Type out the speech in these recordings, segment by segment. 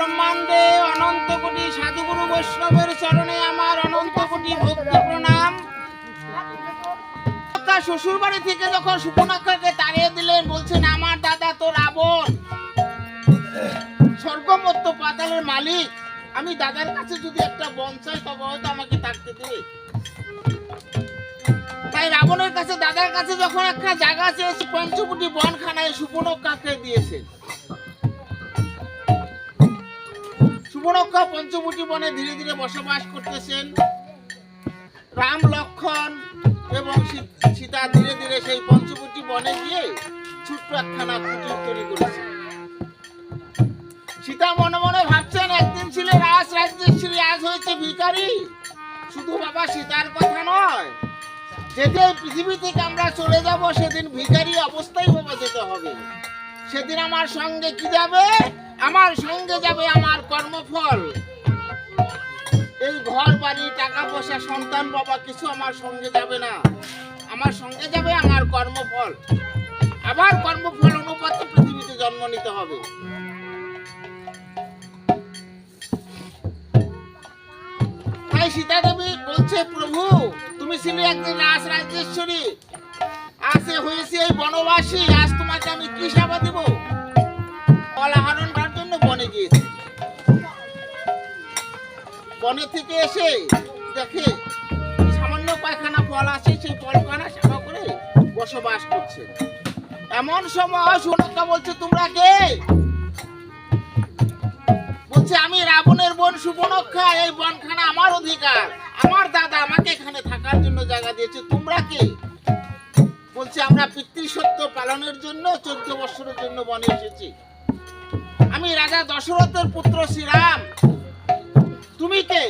ব্রহ্মাণ্ডে অনন্ত কোটি সাধুগুরু বৈষ্ণবের চরণে আমার অনন্ত কোটি ভক্তি প্রণাম। শ্বশুর বাড়ি থেকে যখন সুপনাক্ষাকে তাড়িয়ে দিলেন, বলছেন, আমার দাদা তো রাবণ স্বর্গমত্ত পাতালের মালিক। আমি দাদার কাছে যদি একটা বন চাই, তবে হয়তো আমাকে থাকতে দেবে। তাই রাবণের কাছে, দাদার কাছে যখন একটা জায়গা চেয়েছে পঞ্চবটি বনখানায় সুপনক্ষাকে দিয়েছে। সুপনক্ষা পঞ্চবটি বনে ধীরে ধীরে বসবাস করতেছেন রাম লক্ষণ এবং সীতা ধীরে ধীরে সেই পঞ্চবটি বনে গিয়ে ছোট্ট একখানা কুটির তৈরি করেছে। সীতা মনে মনে ভাবছেন, একদিন ছিল রাজ রাজ্যেশ্বরী আজ হয়েছে ভিখারি। শুধু বাবা সীতার কথা নয়, যেদিন পৃথিবী থেকে আমরা চলে যাব, সেদিন ভিখারি অবস্থায় সেদিন আমার সঙ্গে কি যাবে? আমার সঙ্গে যাবে আমার কর্মফল। এই ঘর, বাড়ি, টাকা পয়সা, সন্তান, বাবা, কিছু আমার সঙ্গে যাবে না। আমার সঙ্গে যাবে আমার কর্মফল। আবার কর্মফল অনুপাতে পৃথিবীতে জন্ম নিতে হবে। সীতা দেবী বলছে, প্রভু, তুমি ছিলে একদিন রাজ রাজেশ্বরী এই বনবাসী, আজ তোমাকে আমি কি সেবা জন্য বনে গিয়েছি। বনে থেকে এসে দেখে সামান্য ফল আছে, সেই ফলখানা সেবা করে বসবাস করছে। এমন সময় সুনকা বলছে, তোমরা কে? বলছে, আমি রাবণের বোন সুবনক্ষা এই বনখানা আমার অধিকার। আমার দাদা আমাকে এখানে থাকার জন্য জায়গা দিয়েছে। তোমরা কে? জন্য, চোদ্দ বছরের জন্য বনে এসেছি। আমি রাজা দশরথের পুত্র শ্রীরাম। তুমি কে?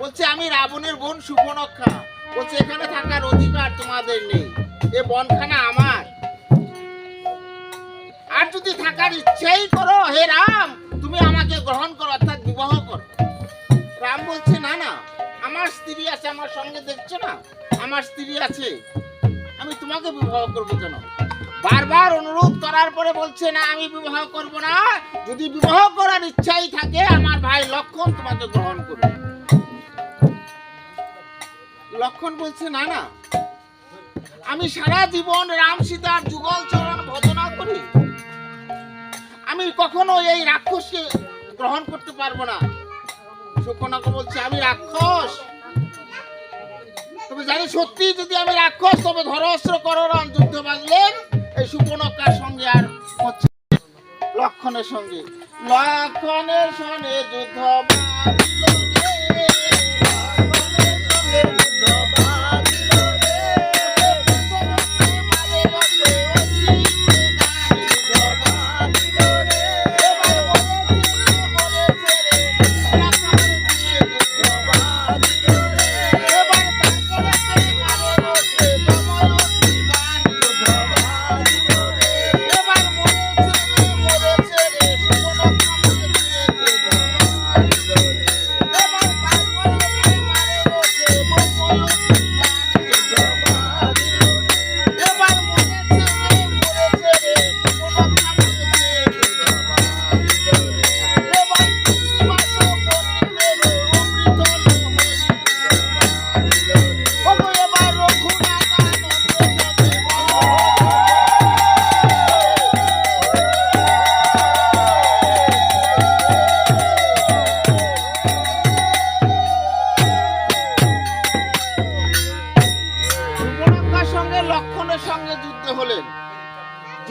বলছে, আমি রাবণের বোন সুবনক্ষা বলছে, এখানে থাকার অধিকার তোমাদের নেই। এ বনখানা আমার। আর যদি থাকার ইচ্ছেই করো, হে রাম, তুমি আমাকে গ্রহণ করো, অর্থাৎ বিবাহ করো। রাম বলছে, না না, আমার স্ত্রী আছে, আমার সঙ্গে দেখছ না? আমার স্ত্রী আছে, আমি তোমাকে বিবাহ করব কেন? বারবার অনুরোধ করার পরে বলছে, না, আমি বিবাহ করব না। যদি বিবাহ করার ইচ্ছাই থাকে, আমার ভাই লক্ষণ তোমাকে গ্রহণ করবে। লক্ষণ বলছে, না না, আমি সারা জীবন রাম সীতার যুগল চরণ ভজনা করি। আমি কখনো এই রাক্ষসকে গ্রহণ করতে পারব না। সুকনাকে বলছে, আমি রাক্ষস। তবে জানি সত্যি যদি আমি রাক্ষস, তবে ধরস্ত্র করণ যুদ্ধ বাজলেন এই সুপনকার সঙ্গে আর হচ্ছে লক্ষণের সঙ্গে। লক্ষণের সঙ্গে যুদ্ধ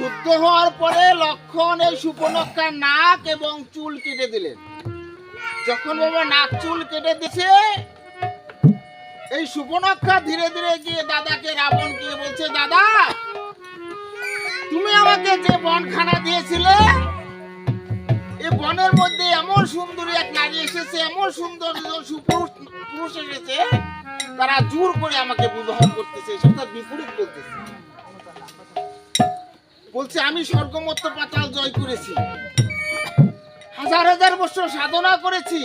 যুদ্ধ হওয়ার পরে লক্ষণ এই সুপর্ণকার নাক এবং চুল কেটে দিলেন। যখন বাবা নাক চুল কেটে দিছে, এই সুপর্ণক্ষা ধীরে ধীরে গিয়ে দাদাকে রাবণ গিয়ে বলছে, দাদা, তুমি আমাকে যে বনখানা দিয়েছিলে এই বনের মধ্যে এমন সুন্দরী এক নারী এসেছে, এমন সুন্দর সুপুরুষ, পুরুষ এসেছে, তারা জোর করে আমাকে বিবাহ করতেছে সেটা বিপরীত বলতেছে। বলছে আমি স্বর্গমত্ত পাতাল জয় করেছি। হাজার হাজার বছর সাধনা করেছি।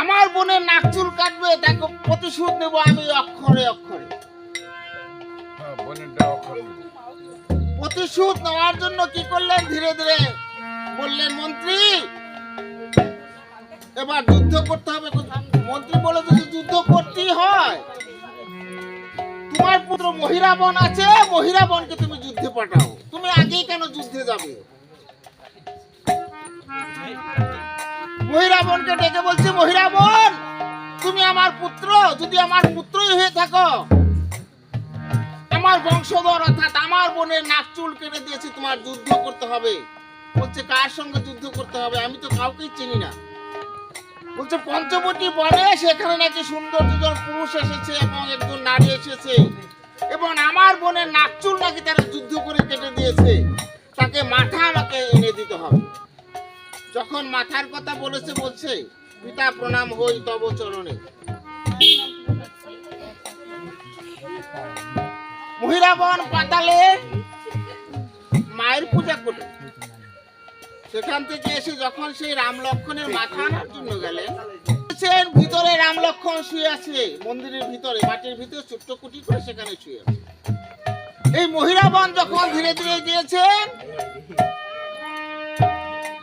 আমার বোনের নাক চুল কাটবে দেখো প্রতিশোধ নেব আমি অক্ষরে অক্ষরে। হ্যাঁ, অক্ষর। প্রতিশোধ নেওয়ার জন্য কি করলেন ধীরে ধীরে? বললেন মন্ত্রী এবার যুদ্ধ করতে হবে। মন্ত্রী বলে যদি যুদ্ধ করতেই হয় তোমার পুত্র মহিরাবন আছে মহিরাবনকে তুমি যুদ্ধে পাঠাও। তুমি আগেই কেন যুদ্ধে যাবে? মহিরাবনকে ডেকে বলছে মহিরাবন তুমি আমার পুত্র, যদি আমার পুত্রই হয়ে থাকো, আমার বংশধর অর্থাৎ আমার বোনের নাক চুল কেটে দিয়েছি, তোমার যুদ্ধ করতে হবে। বলছে, কার সঙ্গে যুদ্ধ করতে হবে? আমি তো কাউকেই চিনি না। বলছে পঞ্চবটী বনে সেখানে নাকি সুন্দর দুজন পুরুষ এসেছে এবং একজন নারী এসেছে এবং আমার বোনের নাক চুল নাকি তারা যুদ্ধ করে কেটে দিয়েছে। তাকে মাথা আমাকে এনে দিতে হবে। যখন মাথার কথা বলেছে, বলছে, পিতা প্রণাম হই, তব চরণে। মহিরাবন পাতালে মায়ের পূজা করলেন। সেখান থেকে এসে যখন সেই রাম লক্ষণের মাথা আনার জন্য গেলেন ভিতরে রাম লক্ষণ শুয়ে আছে। মন্দিরের ভিতরে, মাটির ভিতরে ছোট্ট কুটি করে সেখানে শুয়ে আছে। এই মহিরাবন যখন ধীরে ধীরে গিয়েছেন,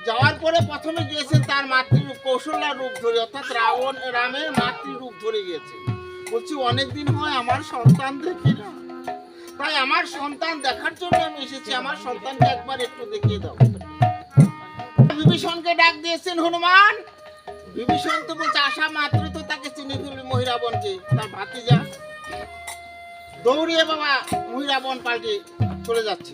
যাওয়ার পরে প্রথমে গিয়েছেন তার মাতৃরূপ কৌশল্যা রূপ ধরে, অর্থাৎ রাবণ, রামের মাতৃরূপ ধরে গিয়েছে। বলছি অনেকদিন হয় আমার সন্তান দেখি না। তাই আমার সন্তান দেখার জন্য আমি এসেছি। আমার সন্তানকে একবার একটু দেখিয়ে দাও। বিভীষণকে ডাক দিয়েছেন হনুমান। বিভীষণ তো বলছে আসা মাত্র তো তাকে চিনে ফেলবে মহিরাবনকে তার ভাতিজা। দৌড়িয়ে বাবা মহিরাবন পাল্টে চলে যাচ্ছে।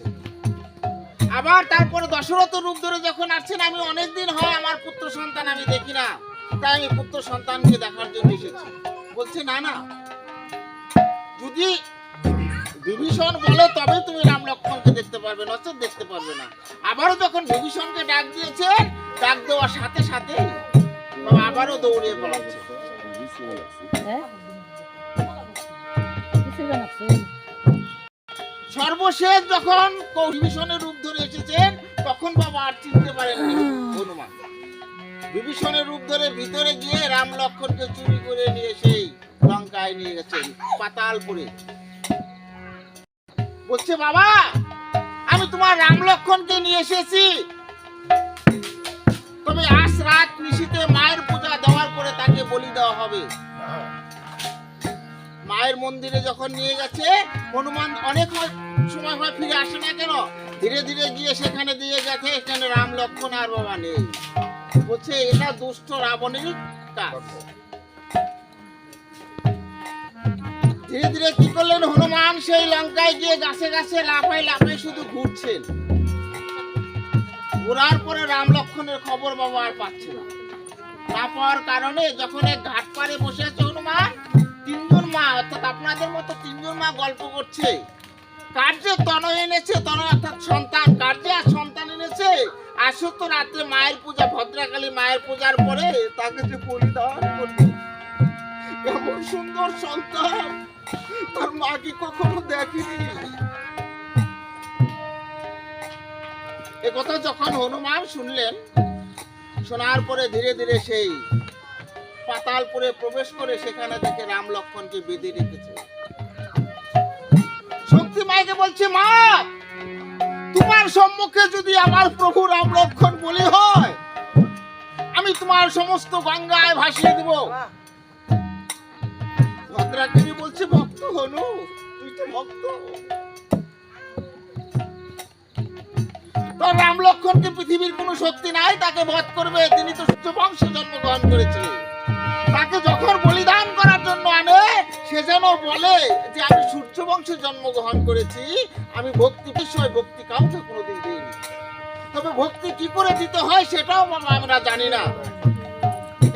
আবার তারপরে দশরথ রূপ ধরে যখন আসছেন, আমি অনেকদিন হয় আমার পুত্র সন্তান আমি দেখি না, তাই আমি পুত্র সন্তানকে দেখার জন্য এসেছি। বলছে, না না, যদি বিভীষণ বলে তবে তুমি রাম লক্ষ্মণকে দেখতে পারবে নচেত দেখতে পারবে না। আবারও যখন বিভীষণকে ডাক দিয়েছে ডাক দেওয়ার সাথে সাথে আবারও দৌড়িয়ে পড়াচ্ছে সর্বশেষ যখন বিভীষণের রূপ ধরে এসেছেন, তখন বাবা আর চিনতে পারেন হনুমান। বিভীষণের রূপ ধরে ভিতরে গিয়ে রাম লক্ষণকে চুরি করে নিয়ে সেই লঙ্কায় নিয়ে গেছেন পাতালপুরে বলছে, বাবা, আমি তোমার রাম লক্ষণকে নিয়ে এসেছি। তবে আজ রাত নিশীতে মায়ের পূজা দেওয়ার পরে তাকে বলি দেওয়া হবে। মায়ের মন্দিরে যখন নিয়ে গেছে, হনুমান অনেক সময় হয় ফিরে আসে না কেন? ধীরে ধীরে গিয়ে সেখানে দিয়ে গেছে, এখানে রাম লক্ষণ আর বাবা নেই। বলছে, এটা দুষ্ট রাবণেরই কাজ। ধীরে ধীরে কি করলেন? হনুমান সেই লঙ্কায় গিয়ে গাছে গাছে লাফাই লাফাই শুধু ঘুরছেন। ঘোরার পরে রাম লক্ষণের খবর বাবা আর পাচ্ছে না। না পাওয়ার কারণে যখন এক ঘাট পাড়ে বসে আছে হনুমান, তিনজন মা, অর্থাৎ আপনাদের মতো তিনজন মা গল্প করছে। কার্যে তন এনেছে তন অর্থাৎ সন্তান। কার্যে আর সন্তান এনেছে আসো তো রাত্রে মায়ের পূজা, ভদ্রাকালী মায়ের পূজার পরে তাকে যে পরিধান করবে এমন সুন্দর সন্তান। তার মাকে কখনো দেখিনি? কথা যখন হনুমান শুনলেন, শোনার পরে ধীরে ধীরে সেই পাতালপুরে প্রবেশ করে সেখানে দেখে রাম লক্ষণকে বেঁধে রেখেছে। শক্তি মাইকে বলছে, মা, তোমার সম্মুখে যদি আমার প্রভু রাম লক্ষণ বলি হয়, আমি তোমার সমস্ত গঙ্গায় ভাসিয়ে দিব। ভদ্রাগিরি বলছে, ভক্ত হনু, তুই তো ভক্ত। তোর রাম লক্ষণকে পৃথিবীর কোনো শক্তি নাই, তাকে বধ করবে। তিনি তো সূর্য বংশে জন্মগ্রহণ করেছিলেন। তাকে যখন বলিদান করার জন্য আনে, সে যেন বলে যে, আমি সূর্য বংশে জন্মগ্রহণ করেছি, আমি ভক্তি বিষয় ভক্তি কাউকে কোনোদিন দিইনি। তবে ভক্তি কি করে দিতে হয়, সেটাও আমরা জানি না।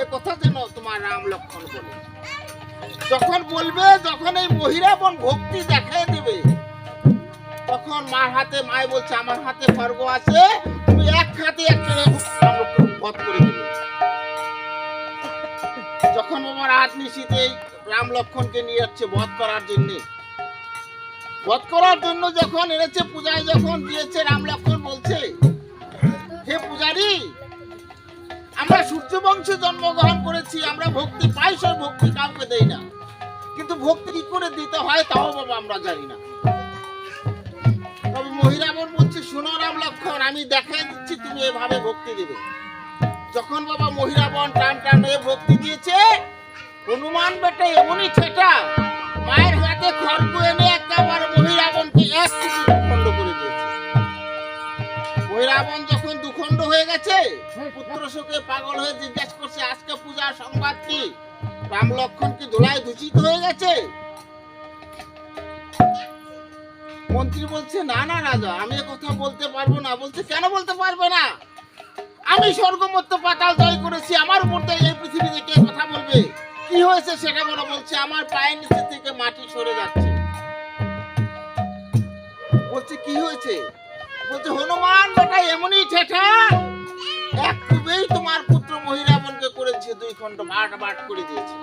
এ কথা যেন তোমার রাম লক্ষণ বলে। যখন বলবে, যখন এই মহিরাবন ভক্তি দেখায় দেবে, তখন মার হাতে মায় বলছে, আমার হাতে খর্গ আছে, তুমি এক হাতে একটা বধ করে দিবে। যখন আমার হাত রাম লক্ষণকে নিয়ে যাচ্ছে বধ করার জন্য। বধ করার জন্য যখন এনেছে পূজায়, যখন দিয়েছে, রাম লক্ষণ বলছে, হে পূজারি, আমরা সূর্য বংশে জন্মগ্রহণ করেছি, আমরা ভক্তি পাই, সেই ভক্তি কাউকে দেই না। ভক্তি কি করে দিতে হয় তাও বাবা আমরা জানি না। তবে বলছে, শোনো রাম লক্ষণ, আমি দেখাই দিচ্ছি, তুমি এভাবে ভক্তি দেবে। যখন বাবা মহিরাবন টান টান হয়ে ভক্তি দিয়েছে, হনুমান বেটা, এমনই ছেটা, মায়ের হাতে খড়গ এনে একেবারে মহিরাবনকে এক যখন দুখণ্ড হয়ে গেছে পুত্র শোকে পাগল হয়ে জিজ্ঞাসা করছে আজকে পূজার সংবাদ কি? রাম লক্ষণ কি ধুলায় দূষিত হয়ে গেছে? মন্ত্রী বলছে না না রাজা আমি কথা বলতে পারব না। বলছে কেন বলতে পারবে না? আমি স্বর্গমত্ত পাতাল জয় করেছি আমার উপর দিয়ে এই পৃথিবীতে কে কথা বলবে? কি হয়েছে সেটা বলো। বলছে আমার পায়ের নিচে থেকে মাটি সরে যাচ্ছে। বলছে কি হয়েছে? হনুমান, বেটা, এমনই ঠেঠা। এক খুবেই তোমার পুত্র মহিরাবনকে করেছে, দুই খণ্ড ভাট ভাট করে দিয়েছে।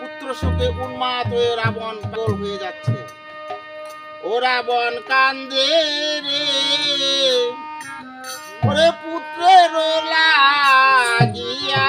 পুত্র শোকে উন্মাদ হয়ে রাবণ পাগল হয়ে যাচ্ছে। ও রাবণ কান্দে রে। ওরে পুত্রের লাগিয়া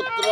পুত্র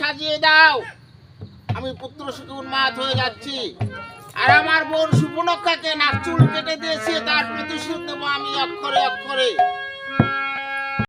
সাজিয়ে দাও। আমি পুত্র সুখে উন্মাদ হয়ে যাচ্ছি। আর আমার বোন সুপনক্ষাকে নাক চুল কেটে দিয়েছে, তার প্রতিশোধ নেব আমি অক্ষরে অক্ষরে।